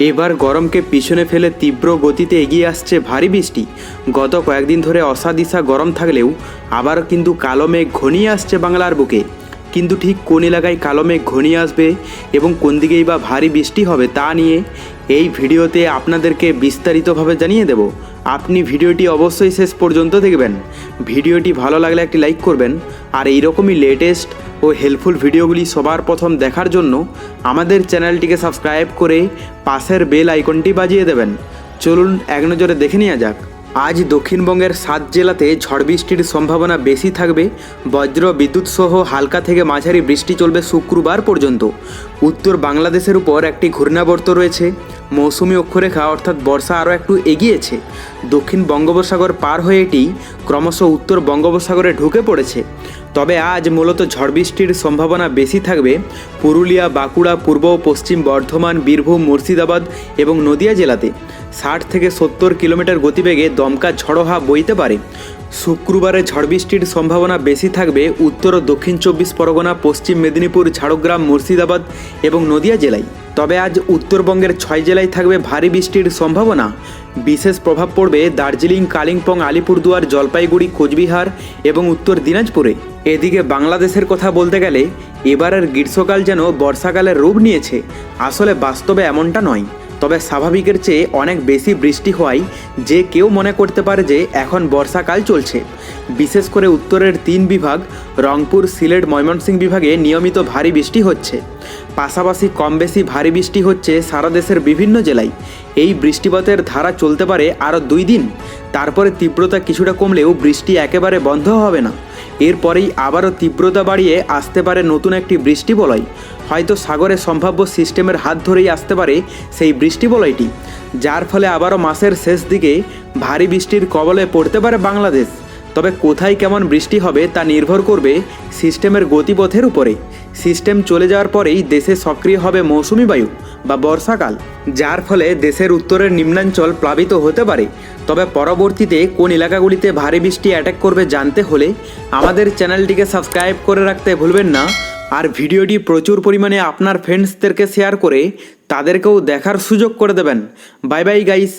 এবার গরমকে পিছনে ফেলে তীব্র গতিতে এগিয়ে আসছে ভারী বৃষ্টি। গত কয়েকদিন ধরে অসাদিসা গরম থাকলেও আবার কিন্তু কালো মেঘ ঘনিয়ে আসছে বাংলার বুকে। কিন্তু ঠিক কোন এলাকায় কালো মেঘ ঘনিয়ে আসবে এবং কোন দিকেই বা ভারী বৃষ্টি হবে তা নিয়ে এই ভিডিওতে আপনাদেরকে বিস্তারিতভাবে জানিয়ে দেব। আপনি ভিডিওটি অবশ্যই শেষ পর্যন্ত দেখবেন। ভিডিওটি ভালো লাগলে একটি লাইক করবেন। আর এইরকমই লেটেস্ট ও হেল্পফুল ভিডিওগুলি সবার প্রথম দেখার জন্য আমাদের চ্যানেলটিকে সাবস্ক্রাইব করে পাশের বেল আইকনটি বাজিয়ে দেবেন। চলুন এক নজরে দেখে নেওয়া যাক। আজ দক্ষিণবঙ্গের সাত জেলাতে ঝড় বৃষ্টির সম্ভাবনা বেশি থাকবে। বজ্র, বিদ্যুৎ সহ হালকা থেকে মাঝারি বৃষ্টি চলবে শুক্রবার পর্যন্ত। উত্তর বাংলাদেশের উপর একটি ঘূর্ণাবর্ত রয়েছে। মৌসুমি অক্ষরেখা অর্থাৎ বর্ষা আরও একটু এগিয়েছে। দক্ষিণ বঙ্গোপসাগর পার হয়ে এটি ক্রমশ উত্তর বঙ্গোপসাগরে ঢুকে পড়েছে। তবে আজ মূলত ঝড় বৃষ্টির সম্ভাবনা বেশি থাকবে পুরুলিয়া, বাঁকুড়া, পূর্ব ও পশ্চিম বর্ধমান, বীরভূম, মুর্শিদাবাদ এবং নদিয়া জেলাতে। ষাট থেকে সত্তর কিলোমিটার গতিবেগে দমকা ঝড়ো হাওয়া বইতে পারে। শুক্রবারে ঝড় বৃষ্টির সম্ভাবনা বেশি থাকবে উত্তর ও দক্ষিণ চব্বিশ পরগনা, পশ্চিম মেদিনীপুর, ঝাড়গ্রাম, মুর্শিদাবাদ এবং নদিয়া জেলায়। তবে আজ উত্তরবঙ্গের ছয় জেলায় থাকবে ভারী বৃষ্টির সম্ভাবনা। বিশেষ প্রভাব পড়বে দার্জিলিং, কালিম্পং, আলিপুরদুয়ার, জলপাইগুড়ি, কোচবিহার এবং উত্তর দিনাজপুরে। এদিকে বাংলাদেশের কথা বলতে গেলে এবারের গ্রীষ্মকাল যেন বর্ষাকালের রূপ নিয়েছে, আসলে বাস্তবে এমনটা নয়। তবে স্বাভাবিকের চেয়ে অনেক বেশি বৃষ্টি হওয়ায় যে কেউ মনে করতে পারে যে এখন বর্ষাকাল চলছে। বিশেষ করে উত্তরের তিন বিভাগ, রংপুর, সিলেট, ময়মনসিংহ বিভাগে নিয়মিত ভারী বৃষ্টি হচ্ছে। পাশাপাশি কম বেশি ভারী বৃষ্টি হচ্ছে সারা দেশের বিভিন্ন জেলায়। এই বৃষ্টিপাতের ধারা চলতে পারে আরও দুই দিন। তারপরে তীব্রতা কিছুটা কমলেও বৃষ্টি একেবারে বন্ধ হবে না। এরপরেই আবারও তীব্রতা বাড়িয়ে আসতে পারে নতুন একটি বৃষ্টি বলয়। হয়তো সাগরে সম্ভাব্য সিস্টেমের হাত ধরেই আসতে পারে সেই বৃষ্টি বলয়টি। যার ফলে আবারও মাসের শেষ দিকে ভারী বৃষ্টির কবলে পড়তে পারে বাংলাদেশ। তবে কোথায় কেমন বৃষ্টি হবে তা নির্ভর করবে সিস্টেমের গতিপথের উপরে। সিস্টেম চলে যাওয়ার পরেই দেশে সক্রিয় হবে মৌসুমি বায়ু বা বর্ষাকাল, যার ফলে দেশের উত্তরের নিম্নাঞ্চল প্লাবিত হতে পারে। তবে পরবর্তীতে কোন এলাকাগুলিতে ভারী বৃষ্টি অ্যাটাক করবে জানতে হলে আমাদের চ্যানেলটিকে সাবস্ক্রাইব করে রাখতে ভুলবেন না। আর ভিডিওটি প্রচুর পরিমাণে আপনার ফ্রেন্ডসদেরকে শেয়ার করে তাদেরকেও দেখার সুযোগ করে দেবেন। Bye bye guys